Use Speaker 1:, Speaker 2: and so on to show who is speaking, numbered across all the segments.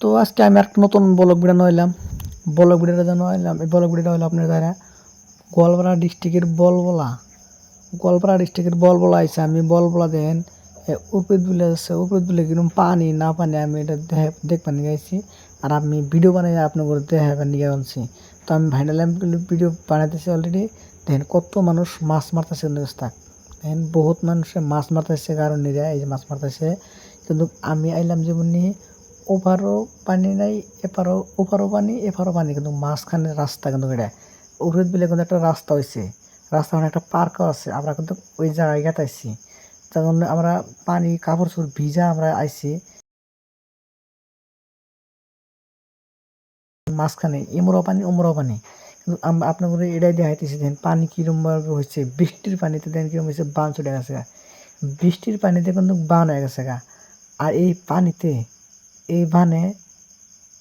Speaker 1: তো আজকে আমি একটা নতুন ব্লগ ভিডিও নইলাম ব্লগ ভিডিওটা যেন নইলাম এই ব্লগ ভিডিওটা হলো আপনার দ্বারা গোয়ালপাড়া ডিস্ট্রিক্টের বলবলা। গোয়ালপাড়া ডিস্ট্রিক্টের বলবলা আইসে আমি বলবলা দেন উপরের বিলে আছে উপরের বিলে কীরকম পানি, না পানি আমি এটা দেখ দেখবার নিয়ে গেছি আর আমি ভিডিও বানাই আপনাদের দেখাবার নিয়ে আনছি। তো আমি ভাইনাল ভিডিও বানাইতেছি অলরেডি দেখেন কত মানুষ মাছ মারতেছে থাক দেখেন বহুত মানুষে মাছ মারতেছে কারণ নিরা, এই যে মাছ মারতেছে। কিন্তু আমি আইলাম যেমন নিয়ে ওপারও পানি নাই, এপারও ওপারও পানি, এপারও পানি, কিন্তু মাঝখানে রাস্তা কিন্তু এটা উহুদ বিলে কিন্তু একটা রাস্তা হয়েছে রাস্তা মানে একটা পার্কও আছে। আমরা কিন্তু ওই জায়গাতে গেতাইছি তখন আমরা পানি, কাপড় চোপড় ভিজা আমরা আইছি। মাঝখানে এমরাও পানি, ওমরাও পানি। কিন্তু আমরা আপনাদের এটাই দেখাইতেছি দেখেন পানি কীরকমভাবে হচ্ছে বৃষ্টির পানিতে দেখেন কীরকম হয়েছে বান চলে গেছে বৃষ্টির পানিতে কিন্তু বান হয়ে গেছে গা। আর এই পানিতে এই বানে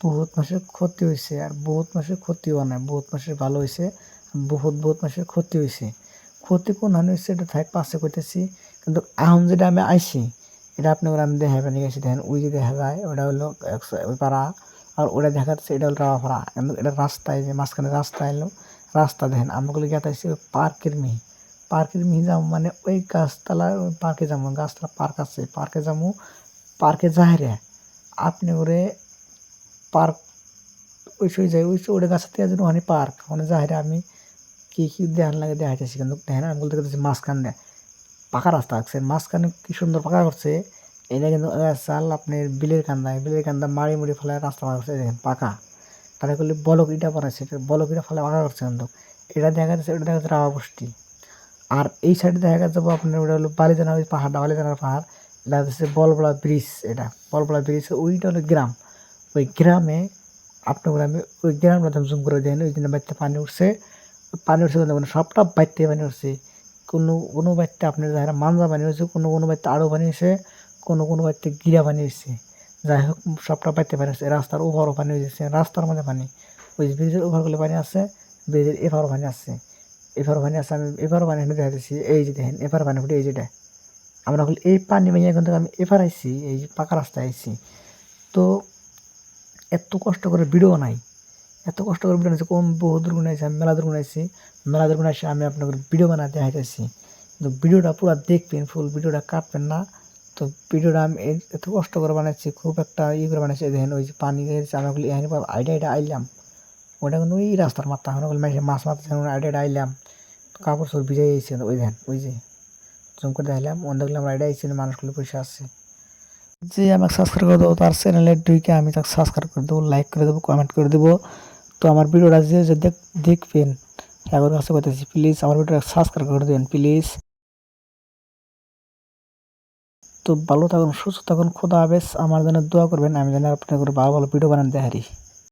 Speaker 1: বহুত মাসের ক্ষতি হয়েছে আর বহুত মাসের ক্ষতিও নাই, বহুত মাসের ভালো হয়েছে বহুত বহুত মাসের ক্ষতি হয়েছে ক্ষতি কোন হানি হয়েছে এটা থাক পাশে করতেছি কিন্তু আহম যেটা আমি আইছি, এটা আপনার আমি দেখাবেন গেছি দেখেন, ওই যে দেখা যায়, ওটা হলো ওই পাড়া, আর ওটা দেখা যাচ্ছে এটা হলো রাওয়াপাড়া কিন্তু এটা রাস্তায় যে মাঝখানে রাস্তা এলো রাস্তা দেখেন আমগুলো গেতাইছি ওই পার্কের মেয়ে পার্কের মেয়ে যাব মানে ওই গাছতলা ওই পার্কে যাব গাছতলা পার্ক আছে, পার্কে যাব পার্কে যাহারে আপনি ওরে পার্ক ওই সই যাই ওই ওটা গাছের যেন ওখানে পার্ক ওখানে যাহারে আমি কী কী দেখান লাগে দেখাইতেছি কিন্তু দেখেন আমি বলতে গেছি মাঝখান দেয়। পাকা রাস্তা আছে, মাঝখানে কি সুন্দর পাকা করছে, এটা কিন্তু চাল আপনি বিলের কান্দায় বিলের কান্দা মারি মুড়ি ফেলে রাস্তা পাকা করছে দেখেন পাকা। তাহলে করলে বলক ইটা বানাইছে বলক ইটা ফেলে পাকা করছে কিন্তু। এটা দেখা যাচ্ছে ওটা দেখা যাচ্ছে বস্তি আর এই সাইডে দেখা যাচ্ছে আপনার, ওটা হলো বালিজানা, ওই পাহাড়টা, বালিজানার পাহাড়। এটা হচ্ছে বলবলা ব্রিজ এটা, বলবলা ব্রিজ, ওইটা হলো গ্রাম। ওই গ্রামে, আপনার গ্রামে, ওই গ্রামটা জুম করে দেন ওই জন্য বাড়িতে পানি উঠছে। পানি উঠছে মানে সবটা বাড়িতে পানি উঠছে। কোনো কোনো বাড়িতে আপনার যারা মানজা পানি হয়েছে, কোনো কোনো বাড়িতে আরও পানি হয়েছে, কোনো কোনো বাড়িতে গিরা পানি হয়েছে। যাই হোক, সবটা বাড়িতে পানি হচ্ছে রাস্তার ওভারও পানি হয়েছে রাস্তার মধ্যে পানি। ওই ব্রিজের ওভারগুলো পানি আছে, ব্রিজের এভারও পানি আছে। এভারও পানি আছে, আমি এভারও পানি হেঁটে দেখাচ্ছি এই যে দেখেন এভার পানি ফুটে এই যেটা আমরা হল এই পানি মেয়ে এখন থেকে আমি এভার আইছি, এই পাকা রাস্তায় আইছি। তো এত কষ্ট করে ভিডিও নাই এত কষ্ট করে ভিডিও বানাইছি, কোন বহু দূর বানাইছি আমি মেলা দূর বানাইছি মেলা দূর বানাইছি আমি আপনাদের ভিডিও বানাতে হাইতেছি তো ভিডিওটা পুরো দেখবেন, ফুল ভিডিওটা কাটবেন না। তো ভিডিওটা আমি এত কষ্ট করে বানাচ্ছি খুব একটা ইয়ে করে বানাচ্ছি দেখেন ওই যে পানি ওগুলি এখানে আইডিয়া আইডিয়া আইলাম। ওটা কিন্তু ওই রাস্তার মাথা এখন ওগুলো মাছ মারতেছে আইডিয়া আইলাম। কাপড় চোর ভিজে গেছে ওই দেখেন, ওই যে জুম করে দেখলাম অন্য দেখলাম আইডিয়া আইছি মানুষগুলো পয়সা আছে। যে আমাকে সাবস্ক্রাইব করে দেবো তার চ্যানেলে ঢুকে আমি তাকে সাবস্ক্রাইব করে দেবো লাইক করে দেবো কমেন্ট করে দেবো। তো আমার ভিডিওটা যে যে দেখবেন এখন কাছে করতেছি প্লিজ আমার ভিডিওটা সাবস্ক্রাইব করে দেবেন প্লিজ তো ভালো থাকুন, সুস্থ থাকুন, খোদা হাফেজ। আমার জন্য দোয়া করবেন, আমি যেন আপনাদের ভালো ভালো ভিডিও বানাতে হারি